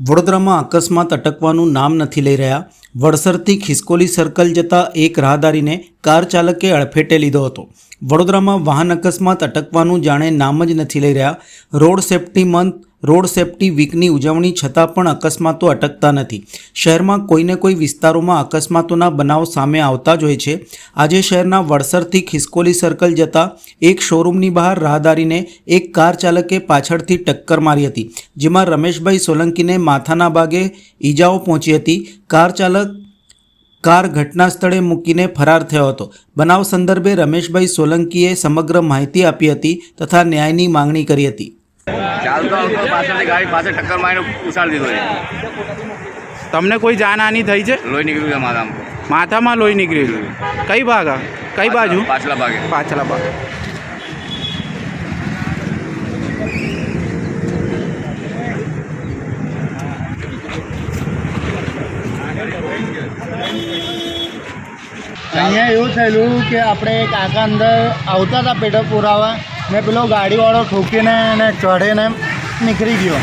વડોદરામાં અકસ્માત અટકવાનું નામ નથી લઈ રહ્યા. વડસરથી ખિસકોલી સર્કલ જતા એક રાહદારીને કાર ચાલકે અડફેટે લીધો હતો. વડોદરામાં વાહન અકસ્માત અટકવાનું જાણે નામ જ નથી લઈ રહ્યા. Road safety month road safety વીકની ઉજવણી છતાં પણ અકસ્માતો અટકતા નથી. શહેરમાં કોઈને કોઈ વિસ્તારોમાં અકસ્માતોના બનાવ સામે આવતા જ હોય છે. આજે શહેરના વડસરથી ખિસકોલી સર્કલ જતા એક શોરૂમની બહાર રાહદારીને એક કાર ચાલકે પાછળથી ટક્કર મારી હતી, જેમાં રમેશભાઈ સોલંકીને માથાના ભાગે ઈજાઓ પહોંચી હતી. કાર ચાલક કાર ઘટના સ્થળે મૂકીને ફરાર થયો હતો. બનાવ સંદર્ભે રમેશભાઈ સોલંકીએ સમગ્ર માહિતી આપી હતી તથા ન્યાયની માંગણી કરી હતી. ચાલતો આવતો પાછળથી ગાડી પાછળ ટક્કર મારીને ઉછાળી દીધો છે તમને કોઈ જાનહાની થઈ છે? લોહી નીકળ્યું છે માથામાં. માથામાં લોહી નીકળી ગયું કઈ ભાગ આ? કઈ બાજુ? પાછલા ભાગે. પાછલા ભાગ. અહીંયા એવું થયેલું કે આપણે કાકા અંદર આવતા હતા પેટ્રોલ પુરાવા. ને પેલો ગાડીવાળો ઠોકીને એને ચઢીને નીકળી ગયો.